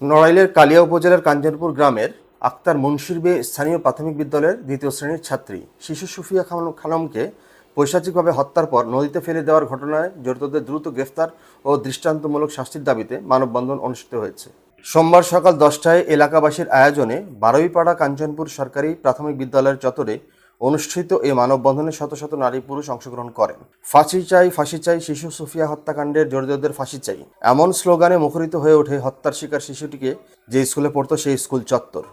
নড়াইলের কালিয়া উপজেলার কাঞ্চনপুর গ্রামের আক্তার মুন্সির বে স্থানীয় প্রাথমিক বিদ্যালয়ের দ্বিতীয় শ্রেণির ছাত্রী শিশু সুফিয়া খানম- খানমকে পৈশাচিকভাবে হত্যার পর নদীতে ফেলে দেওয়ার ঘটনায় জড়িতদের দ্রুত গ্রেফতার ও দৃষ্টান্তমূলক শাস্তির দাবিতে মানববন্ধন অনুষ্ঠিত হয়েছে। সোমবার সকাল দশটায় এলাকাবাসীর আয়োজনে বারুইপাড়া কাঞ্চনপুর সরকারি প্রাথমিক বিদ্যালয়ের চত্বরে অনুষ্ঠিত এই মানববন্ধনে শত শত নারী পুরুষ অংশগ্রহণ করেন। ফাঁসি চাই ফাঁসি চাই, শিশু সুফিয়া হত্যাকাণ্ডের জড়িতদের ফাঁসি চাই। এমন স্লোগানে মুখরিত হয়ে ওঠে হত্যার শিকার শিশুটিকে যে স্কুলে পড়তো সেই স্কুল চত্বর।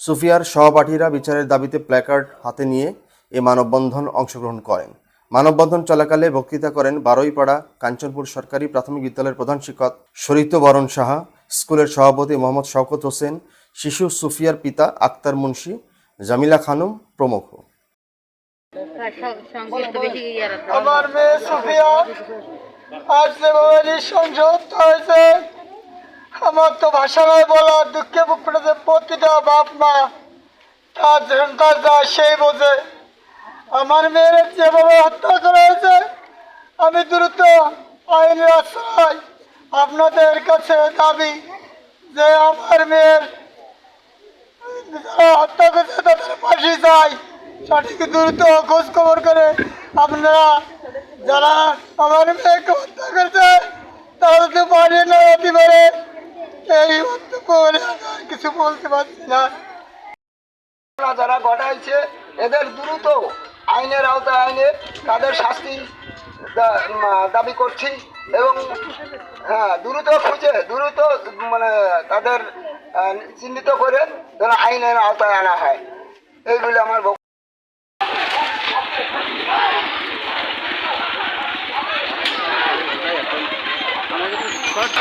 সুফিয়ার সহপাঠীরা বিচারের দাবিতে প্ল্যাকার্ড হাতে নিয়ে এ মানববন্ধন অংশগ্রহণ করেন। মানববন্ধন চলাকালে বক্তৃতা করেন বারুইপাড়া কাঞ্চনপুর সরকারি প্রাথমিক বিদ্যালয়ের প্রধান শিক্ষক শরিত বরণ সাহা, স্কুলের সভাপতি মোহাম্মদ শওকত হোসেন, শিশু সুফিয়ার পিতা আক্তার মুন্সি, জামিলা খানম প্রমুখ। আমার মেয়ে সুফিয়া আজ সংযুক্ত হয়েছে আমার তো ভাষা নয় বলা দুঃখে বুক ফেটেছে প্রতিটা বাপ মা তার সন্তান যা সেই বোঝে। আমার মেয়ের যেভাবে হত্যা করা হয়েছে আমি দ্রুত আইনের আশ্রয় আপনাদের কাছে দাবি যে আমার মেয়ের যারা হত্যা করছে তাদের পাশে চাই। সঠিক দ্রুত খোঁজ খবর করে আপনারা যারা আমার মেয়েকে হত্যা করেছে যদি বাড়িয়ে না হতে পারে এই বক্তব্য কিছু বলতে পারছি না। যারা ঘটাইছে, এদের দ্রুত আইনের আওতায় আইনে তাদের শাস্তি দাবি করছি এবং হ্যাঁ দ্রুত খুঁজে, দ্রুত মানে তাদের চিহ্নিত করে যেন আইনের আওতায় আনা হয়। এই বলে আমার Start.